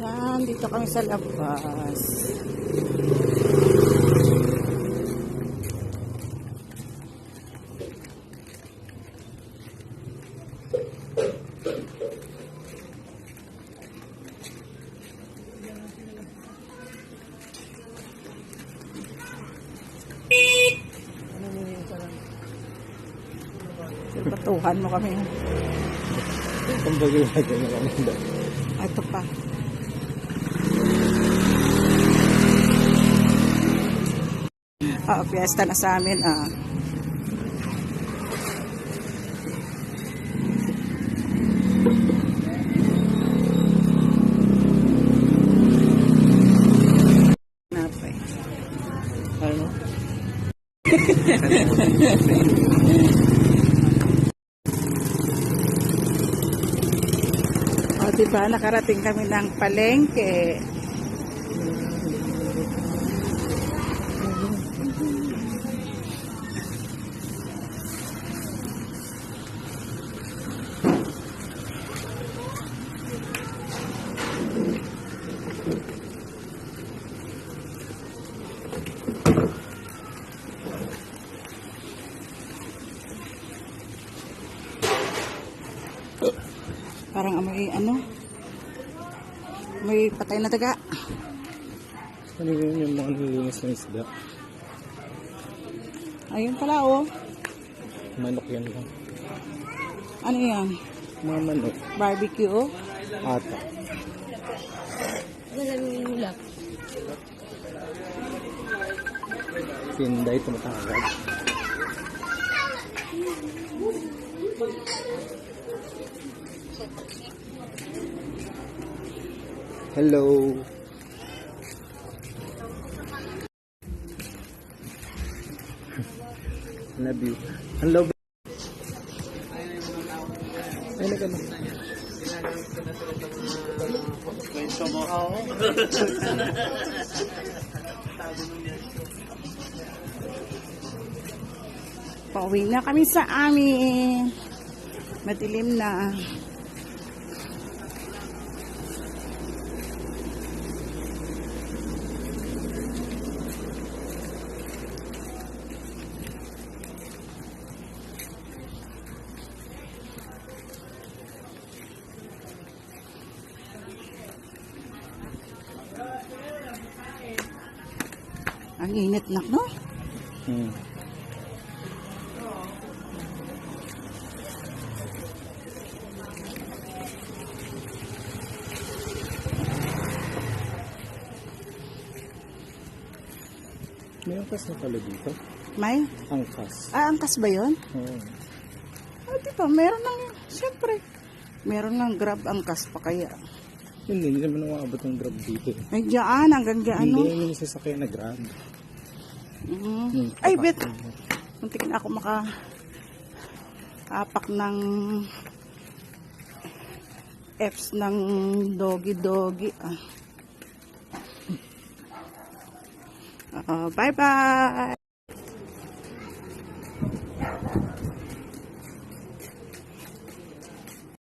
Yan, dito kami sa labas. Patuhan mo kami. Kumbaga lagi na lang hindi. Ito pa. Ah, fiesta na sa amin ah. Napay. Ano? diba, nakarating kami ng palengke. Parang amoy ano? May patay na daga. Ano yun yung mga nililinis ng isda? Ayun pala oh. Manok yan lang. Ano yan? Mga manok. Barbecue oh. Ata. Pinday tumatawag. Hello. Love you. Hello. Ay, nag ano? Pauwi na kami sa amin. Madilim na. Ang init na, no? Hmm. May angkas na pala dito. May? Angkas. Ah, angkas ba yun? Oo. Ah, di ba? Meron ng, siyempre, meron ng grab angkas pa kaya. Hindi, hindi naman umabot ng grab dito. eh. Ay, dyan, hanggang dyan, ano? Hindi, yung sasakyan na grab. Mhm. Hmm, Ay, bet. Muntik na ako maka apak ng Fs ng doggy-doggy. Ah. Ah, bye-bye!